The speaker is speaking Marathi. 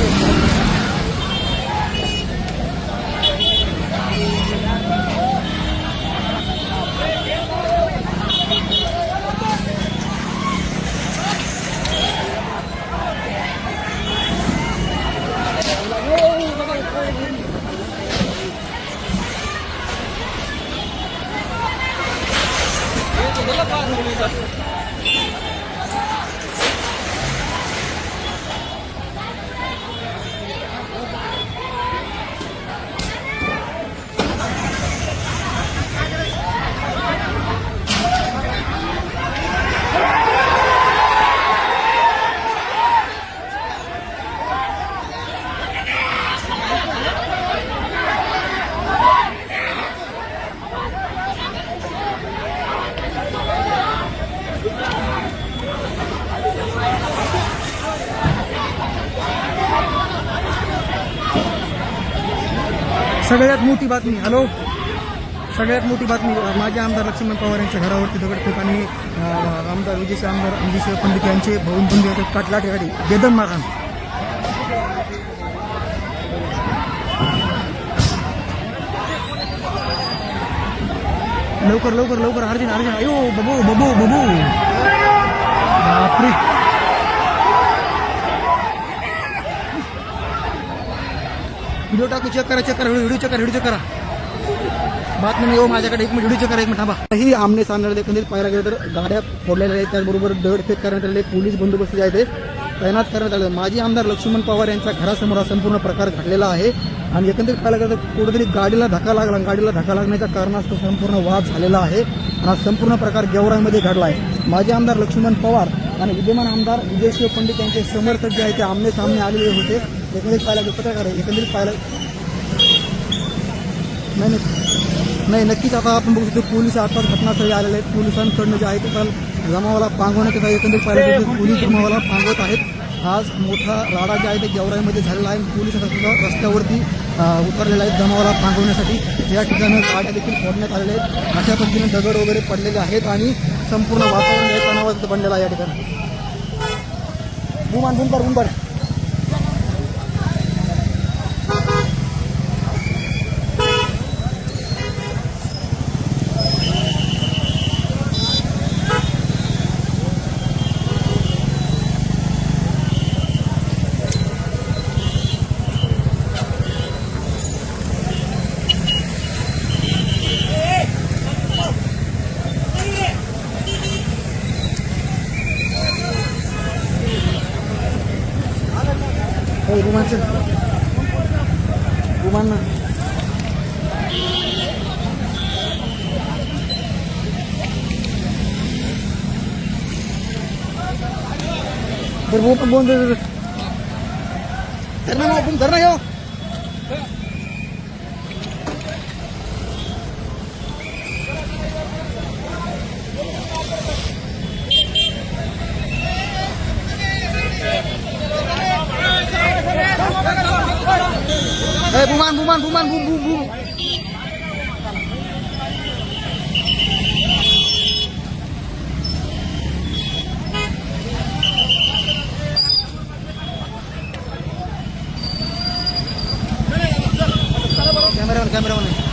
Terima kasih. सगळ्यात मोठी बातमी हॅलो? सगळ्यात मोठी बातमी माझे आमदार लक्ष्मण पवार यांच्या घरावरती दगडफेक आणि आमदार विजयशी आमदार विजय पंडित यांचे भाऊन बंधू काटला ठिकाणी बेदम मारहाण. लवकर लवकर लवकर अर्जुन अर्जुन अयो बबू बबू बबू. बापरे. व्हिडिओ टाकू चेक करा चेक करा व्हिडिओ चेक करा व्हिडिओ चेक करा. बातमी म्हणजे येऊ हो, माझ्याकडे एक मिनिट व्हिडिओ चेक करा एक मिनिट थांबा. ही आमने सामने एकंदरीत पाहायला गेलं तर गाड्या फोडलेल्या आहेत. त्याचबरोबर दगडफेक करण्यात आलेले पोलीस बंदोबस्त जे आहे ते तैनात करण्यात आले माजी आमदार लक्ष्मण पवार यांच्या घरासमोर हा संपूर्ण प्रकार घडलेला आहे. आणि एकंदरीत पाहायला गेलं तर कुठेतरी गाडीला धक्का लागला. आणि गाडीला धक्का लागण्याच्या कारणास्तव संपूर्ण वाद झालेला आहे. आणि हा संपूर्ण प्रकार गेवरामध्ये घडला आहे. माजी आमदार लक्ष्मण पवार आणि विद्यमान आमदार विजयशिव पंडित यांचे समर्थक जे आहे ते आमने सामने आलेले होते. एकंदरीत पाहायला गेलं पत्रकार आहे. एकंदरीत पाहायला नाही नाही. नाही नक्कीच आता आपण बघू शकतो पोलीस आता घटनास्थळी आलेले आहेत. पोलिसांकडनं जे आहे ते काल जमावाला पांगवण्यात येत एकंदरीत पाहिलं तर पोलीस जमावाला पांगवत आहेत. आज मोठा राडा जे आहे ते गेवराईमध्ये झालेला आहे. पोलीस सुद्धा रस्त्यावरती उतरलेले आहेत जमावाला पांगवण्यासाठी. या ठिकाणी गाड्या देखील फोडण्यात आलेल्या आहेत. अशा पद्धतीने दगड वगैरे पडलेले आहेत आणि संपूर्ण वातावरण जे आहे तणावाचं बनलेलं आहे या ठिकाणी. बुमान बुंबर बुंबर Eh, hey, rumah mana? Berbobot, berbobot, berbobot. Terna mau, pun terna ya? Eh, buman, buman, buman, bum, bum, bum. Kameraman, kameraman.